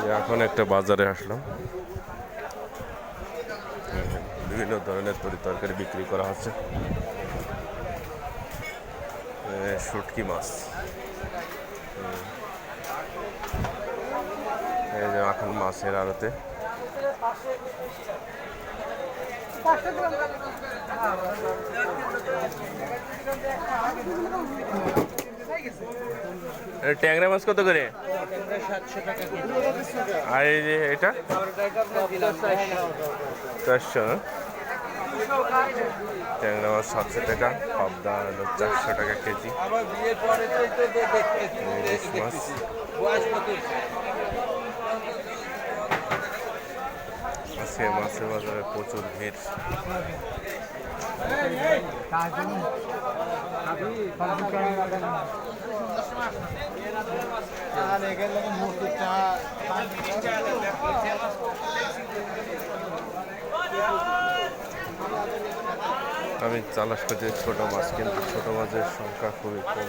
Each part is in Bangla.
যে এখন একটা বাজারে আসলাম। বিভিন্ন ধরনের তরি তরকারি বিক্রি করা হচ্ছে। শুটকি মাছ। এই যে এখন মাছের আড়তে। ট্যাংরা মাছ কত করে? আর এই যে এটা? চারশো ট্যাংরা মাছ সাতশো টাকা পাবদা হলো চারশো টাকা কেজি। মাছ। আজকে মাছের বাজারে প্রচুর ভিড়। আমি চালাস করছি, ছোট মাছ কিন্তু ছোট মাছের সংখ্যা খুবই কম।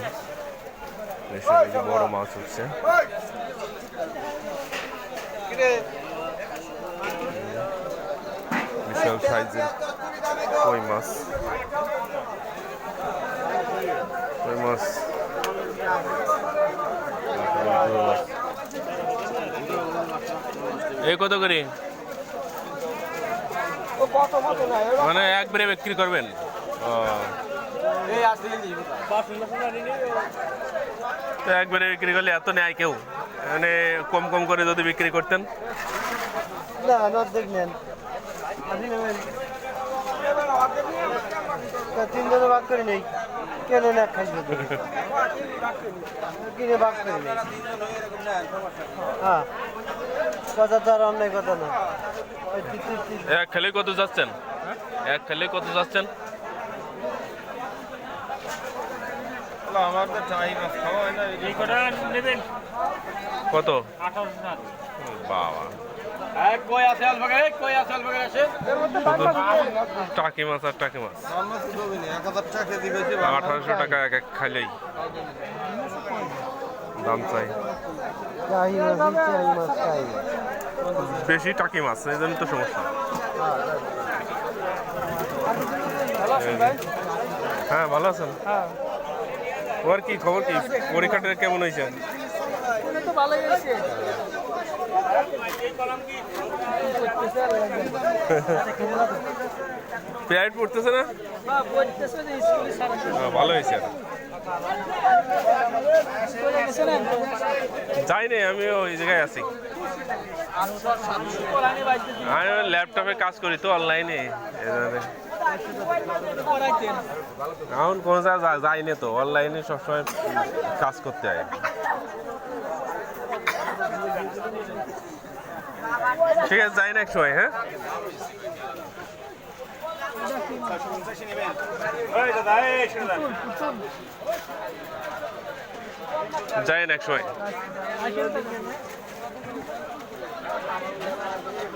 বেশি বড় মাছ হচ্ছে। বিশাল সাইজের কই মাছ কই মাছ বড় মাছ। এই কত করে? মানে একবারে বিক্রি করবেন? তো একবারে বিক্রি করলে এত নেয় কেউ? মানে কম কম করে যদি বিক্রি করতেন? না না দেখলেন আপনি নেবেন? তিনজনে ভাগ করে নেই। কেন না খাইবে কিনে ভাগ করে নেই। হ্যাঁ। কথা তো আর অন্যায় কথা না। এক খেলে কত যাচ্ছেন? এক খেলে কত যাচ্ছেন? আমার তো চাই খাওয়া হয় না। এই কটা নেবেন? কত? বাবা। টাকি মাছ আর টাকি মাছ আমরা তো দেবো না এক হাজার টাকা দিবে যে আঠারোশো টাকা এক এক খাইলেই দাম চাই। চাই মাছ চাই মাছ চাই বেশি টাকি মাছ এই জন্য তো সমস্যা। হ্যাঁ ভালো আছেন? ওর কি খবর কি? পরীক্ষাটা কেমন হয়েছে? প্রাইভেট পড়তেছে না? হ্যাঁ, ভালো হয়েছে। যাইনি আমি ওই জায়গায় আছি। আমি ল্যাপটপে কাজ করি তো, অনলাইনে। এখন কোনো জায়গায় যাইনি তো, অনলাইনে সবসময় কাজ করতে হয়। ঠিক আছে, যাই না এক সময় হ্যাঁ? যাই না এক সময়।